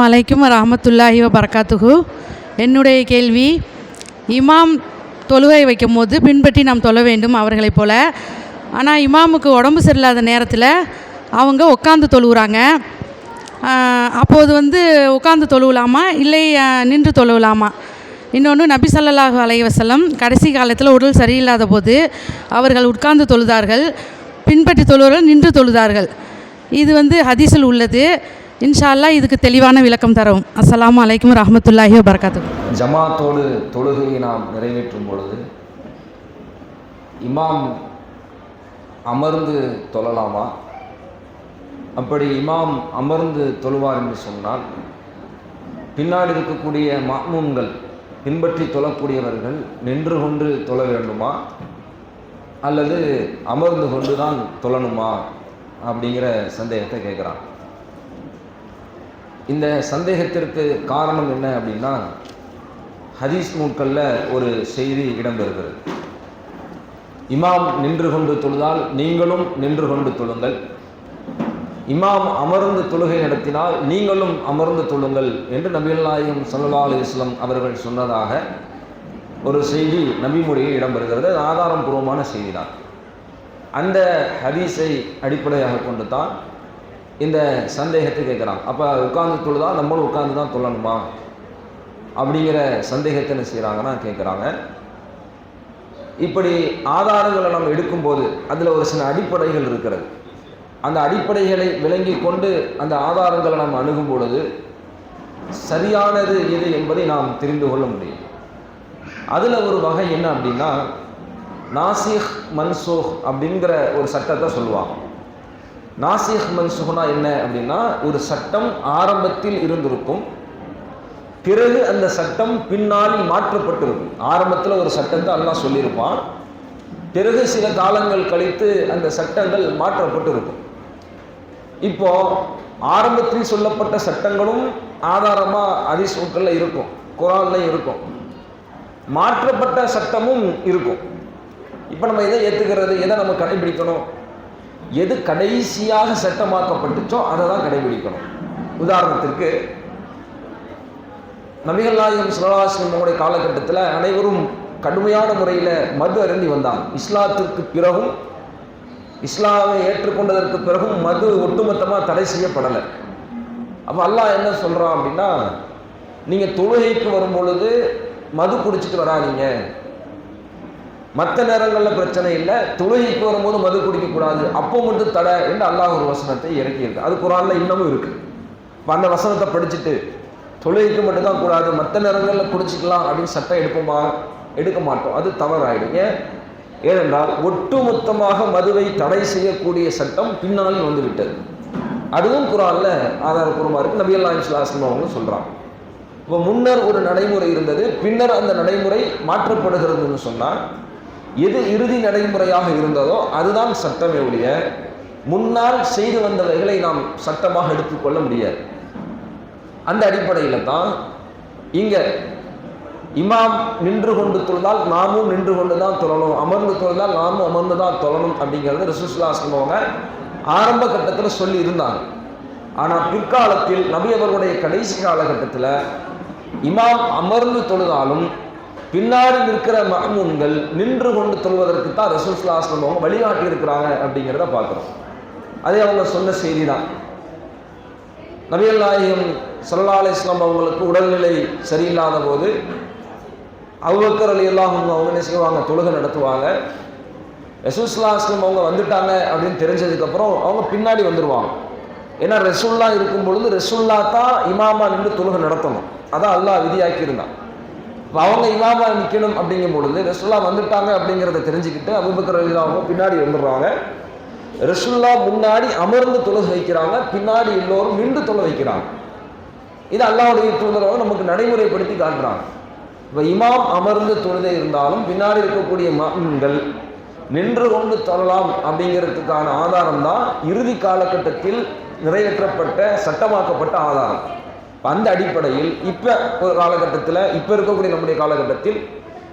வலைக்கும் ரஹமத்துல்லாஹி வரகாத்துகு என்னுடைய கேள்வி இமாம் தொழுகை வைக்கும் போது பின்பற்றி நாம் தொழ வேண்டும் அவர்களைப் போல. ஆனால் இமாமுக்கு உடம்பு சரியில்லாத நேரத்தில் அவங்க உட்காந்து தொழுகிறாங்க அப்போது வந்து உட்காந்து தொழுவலாமா? இல்லை நின்று தொழுவலாமா? இன்னொன்று நபி சல்லாஹு அலைவசலம் கடைசி காலத்தில் உடல் சரியில்லாத போது அவர்கள் உட்கார்ந்து தொழுதார்கள். பின்பற்றி தொழுவர்கள் நின்று தொழுதார்கள். இது வந்து ஹதீஸில் உள்ளது. இன்ஷால்லா இதுக்கு தெளிவான விளக்கம் தரவும் அஸ்ஸலாமு அலைக்கும் ரஹமத்துல்லாஹி வபரகாத்து ஜமாத்தோடு தொழுகையை நாம் நிறைவேற்றும் பொழுது இமாம் அமர்ந்து தொழலாமா? அப்படி இமாம் அமர்ந்து தொழுவார் என்று சொன்னால் பின்னாடி இருக்கக்கூடிய மாமூன்கள் பின்பற்றி தொழக்கூடியவர்கள் நின்று கொண்டு தொழ வேண்டுமா? அல்லது அமர்ந்து கொண்டு தான் தொழணுமா? அப்படிங்கிற சந்தேகத்தை கேட்குறான். இந்த சந்தேகத்திற்கு காரணம் என்ன அப்படின்னா ஹதீஸ் நூட்களில் ஒரு செய்தி இடம்பெறுகிறது. இமாம் நின்று கொண்டு தொழுதால் நீங்களும் நின்று கொண்டு தொழுங்கள். இமாம் அமர்ந்து தொழுகை நடத்தினால் நீங்களும் அமர்ந்து தொழுங்கள் என்று நபிகள் நாயகம் சல்லா அலிஸ்லம் அவர்கள் சொன்னதாக ஒரு செய்தி நபிமொழியில் இடம்பெறுகிறது. ஆதாரபூர்வமான செய்தி தான் அந்த ஹதீஸை அடிப்படையாக கொண்டு தான் இந்த சந்தேகத்தை கேட்குறான். அப்போ உட்காந்து தொழுதா? நம்மளும் உட்காந்து தான் தொழணுமா? அப்படிங்கிற சந்தேகத்தை என்ன செய்கிறாங்கன்னா கேட்குறாங்க. இப்படி ஆதாரங்களை நம்ம எடுக்கும்போது அதில் ஒரு சில அடிப்படைகள் இருக்கிறது. அந்த அடிப்படைகளை விளங்கி கொண்டு அந்த ஆதாரங்களை நாம் அணுகும் பொழுது சரியானது எது என்பதை நாம் தெரிந்து கொள்ள முடியும். அதில் ஒரு வகை என்ன அப்படின்னா நாசிஹ் மன்சூஹ் அப்படிங்கிற ஒரு சட்டத்தை சொல்லுவாங்க. நாசிக் மன்சுகுனா என்ன அப்படின்னா ஒரு சட்டம் ஆரம்பத்தில் இருந்திருக்கும். பிறகு அந்த சட்டம் பின்னால் மாற்றப்பட்டிருக்கும். ஆரம்பத்தில் ஒரு சட்டத்தை அல்லாஹ் சொல்லியிருப்பான். பிறகு சில காலங்கள் கழித்து அந்த சட்டங்கள் மாற்றப்பட்டிருக்கும். இப்போ ஆரம்பத்தில் சொல்லப்பட்ட சட்டங்களும் ஆதாரமாக அதிசூக்களில் இருக்கும். குரான்லையும் இருக்கும். மாற்றப்பட்ட சட்டமும் இருக்கும். இப்போ நம்ம எதை ஏற்றுக்கிறது எதை நம்ம கடைபிடிக்கணும்? எது கடைசியாக சட்டமாக்கப்பட்டுச்சோ அதை தான் கடைபிடிக்கணும். உதாரணத்திற்கு நபிகள் நாயகம் சுல்லாஸ்லமுடைய காலகட்டத்தில் அனைவரும் கடுமையான முறையில் மது அருந்தி வந்தாங்க. இஸ்லாத்திற்கு பிறகும் இஸ்லாமை ஏற்றுக்கொண்டதற்கு பிறகும் மது ஒட்டுமொத்தமாக தடை செய்யப்படலை. அப்போ அல்லாஹ் என்ன சொல்கிறான் அப்படின்னா நீங்கள் தொழுகைக்கு வரும் பொழுது மது குடிச்சிட்டு வராதீங்க. மற்ற நேரங்களில் பிரச்சனை இல்லை. தொழுகைக்கு வரும்போது மது குடிக்கக்கூடாது. அப்போ மட்டும் தடை என்று அல்லாஹ் ஒரு வசனத்தை இறக்கியிருக்கு அது குரானில் இன்னமும் இருக்குது இப்போ அந்த வசனத்தை படிச்சுட்டு தொழுகைக்கு மட்டும்தான் கூடாது. மற்ற நேரங்களில் குடிச்சிக்கலாம் அப்படின்னு சட்டம் எடுப்போமா? எடுக்க மாட்டோம். அது தவறாயிடும். ஏன்? ஏனென்றால் ஒட்டுமொத்தமாக மதுவை தடை செய்யக்கூடிய சட்டம் பின்னால் வந்துவிட்டது. அதுவும் குரானில் ஆதாரப்பூர்வமாக இருக்குது நபி அல்லா இஸ்லாஸ்லம் அவங்க சொல்கிறாங்க இப்போ முன்னர் ஒரு நடைமுறை இருந்தது. பின்னர் அந்த நடைமுறை மாற்றப்படுகிறதுன்னு சொன்னால் எது இறுதி நடைமுறையாக இருந்ததோ அதுதான் சட்டமே ஒழிய முன்னால் செய்து வந்தவைகளை நாம் சட்டமாக எடுத்துக்கொள்ள முடியாது. அந்த அடிப்படையில் தான் இங்கே இமாம் நின்று கொண்டு தொழுதால் நாமும் நின்று கொண்டு தான் தொழணும் அமர்ந்து தொழுதால் நாமும் அமர்ந்து தான் தொழணும் அப்படிங்கிறது ரிசுஸ்லா அவங்க ஆரம்ப கட்டத்தில் சொல்லி இருந்தாங்க. ஆனால் பிற்காலத்தில் நபி அவர்களுடைய கடைசி காலகட்டத்தில் இமாம் அமர்ந்து தொழுதாலும் பின்னாடி நிற்கிற மகமூன்கள் நின்று கொண்டு தொழுவதற்கு தான் ரசூஸ்லாஸ்லம் அவங்க வழிகாட்டி இருக்கிறாங்க அப்படிங்கிறத பார்க்குறோம். அதே அவங்க சொன்ன செய்தி தான். நபியல் நாயகம் சல்லா அலி இஸ்லாம் அவங்களுக்கு உடல்நிலை சரியில்லாத போது அவ்வக்கர் அலி எல்லாம் அவங்க என்ன செய்வாங்க? தொழுகை நடத்துவாங்க. ரசூஸ்லா அஸ்லம் அவங்க வந்துட்டாங்க அப்படின்னு தெரிஞ்சதுக்கப்புறம் அவங்க பின்னாடி வந்துடுவாங்க ஏன்னா ரசூல்லா இருக்கும் பொழுது ரசூல்லா தான் இமாமா நின்று தொழுகை நடத்தணும். அதான் அல்லாஹ் விதியாக்கி இருந்தான் அவங்க இமாமா நிற்கணும் அப்படிங்கும் பொழுது ரசுல்லா வந்துட்டாங்க அப்படிங்கிறத தெரிஞ்சுக்கிட்டு அபுபக்கர் அலிலாவும் பின்னாடி வந்துடுறாங்க. ரசுல்லா முன்னாடி அமர்ந்து தொழுக வைக்கிறாங்க பின்னாடி எல்லோரும் நின்று தொலை வைக்கிறாங்க. இது அல்லாவுடைய தூதரவை நமக்கு நடைமுறைப்படுத்தி காட்டுறாங்க. இப்போ இமாம் அமர்ந்து தொழுதே இருந்தாலும் பின்னாடி இருக்கக்கூடிய மகன்கள் நின்று கொண்டு தொழலாம் அப்படிங்கிறதுக்கான ஆதாரம் தான் இறுதி காலகட்டத்தில் நிறைவேற்றப்பட்ட சட்டமாக்கப்பட்ட ஆதாரம். அந்த அடிப்படையில் இப்போ ஒரு காலகட்டத்தில் இப்போ இருக்கக்கூடிய நம்முடைய காலகட்டத்தில்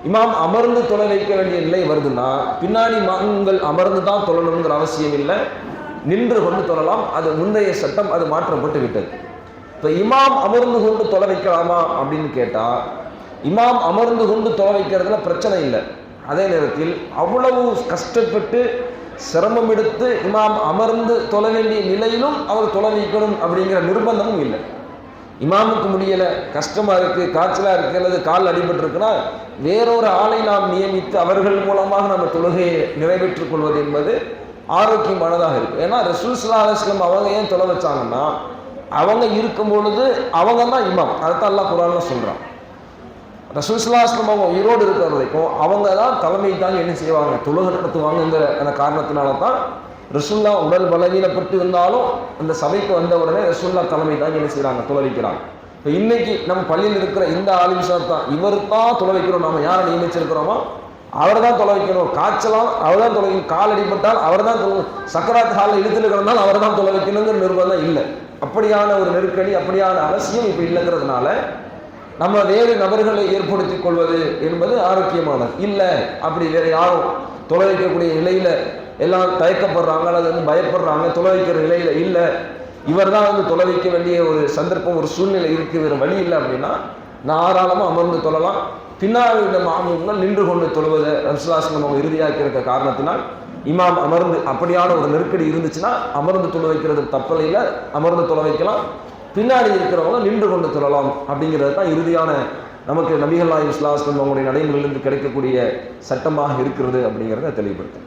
இமாம் அமர்ந்து தொலை வைக்க வேண்டிய நிலை வருதுன்னா பின்னாடி மகன்கள் அமர்ந்து தான் தொழணுங்கிற அவசியம் இல்லை. நின்று கொண்டு தொழலாம். அது முந்தைய சட்டம் அது மாற்றப்பட்டு விட்டது. இப்போ இமாம் அமர்ந்து கொண்டு தொலை வைக்கலாமா அப்படின்னு கேட்டால் இமாம் அமர்ந்து கொண்டு தொலை வைக்கிறதுல பிரச்சனை இல்லை. அதே நேரத்தில் அவ்வளவு கஷ்டப்பட்டு சிரமம் எடுத்து இமாம் அமர்ந்து தொலை வேண்டிய நிலையிலும் அவர் தொலை வைக்கணும் அப்படிங்கிற நிர்பந்தமும் இல்லை. இமாமுக்கு முடியலை கஷ்டமாக இருக்குது காய்ச்சலாக இருக்குது அல்லது கால் அடிபட்டிருக்குன்னா வேறொரு ஆளை நாம் நியமித்து அவர்கள் மூலமாக நம்ம தொழுகையை நிறைவேற்றிக் கொள்வது என்பது ஆரோக்கியமானதாக இருக்கும். ஏன்னா ரசூல் சல்லா அலுவலம் அவங்க ஏன் தொலை வச்சாங்கன்னா அவங்க இருக்கும் பொழுது அவங்க தான் இமாம். அதைத்தான் எல்லாம் குரான்ல சொல்கிறான் ரசூல் அலுவலம் அவங்க உயிரோடு இருக்கிற வரைக்கும் அவங்க தான் தலைமை தான் என்ன செய்வாங்க? தொழுகை நடத்துவாங்கங்கிற அந்த காரணத்தினால தான் ரசுல்லா உடல் பலவீனப்பட்டு இருந்தாலும் அந்த சபைக்கு வந்த உடனே ரசுல்லா தலைமை தான் என்ன செய்கிறாங்க துளவிக்கிறாங்க இப்போ இன்னைக்கு நம்ம பள்ளியில் இருக்கிற இந்த ஆலிம்சார் தான் இவர் தான் தொலை நம்ம யாரை நியமிச்சிருக்கிறோமோ அவர் தான் தொலை காய்ச்சலாம் அவர் தான் தொலை கால் அடிபட்டால் அவர் தான் சக்கராத் ஹாலில் இழுத்துல கிடந்தால் அவர் தான் தொலை நிர்பந்தம் இல்லை. அப்படியான ஒரு நெருக்கடி அப்படியான அவசியம் இப்போ இல்லைங்கிறதுனால நம்ம வேறு நபர்களை ஏற்படுத்திக் கொள்வது என்பது ஆரோக்கியமானது. இல்லை அப்படி வேறு யாரும் தொலை நிலையில் நிலையில எல்லாம் தயக்கப்படுறாங்க அல்லது வந்து பயப்படுறாங்க தொலை நிலையில் இல்லை. இவர் தான் வந்து தொலை வேண்டிய ஒரு சந்தர்ப்பம் ஒரு சூழ்நிலை இருக்கு வேறு வழி இல்லை அப்படின்னா தாராளமாக அமர்ந்து தொழலாம். பின்னால் உள்ள மாமூங்கள் நின்று கொண்டு தொழுவதை ரம்சுலாசனம் அவங்க இறுதியாக்கி இருக்க காரணத்தினால் இமாம் அமர்ந்து அப்படியான ஒரு நெருக்கடி இருந்துச்சுன்னா அமர்ந்து தொலை வைக்கிறது தப்பலையில் அமர்ந்து தொலை வைக்கலாம். பின்னாடி இருக்கிறவங்க நின்று கொண்டு தொழலாம் அப்படிங்கிறது தான் இறுதியான நமக்கு நபிகள் நாயம் இஸ்லாஸ்லம் அவங்களுடைய நடைமுறையிலிருந்து கிடைக்கக்கூடிய சட்டமாக இருக்கிறது அப்படிங்கிறத தெளிவுபடுத்தும்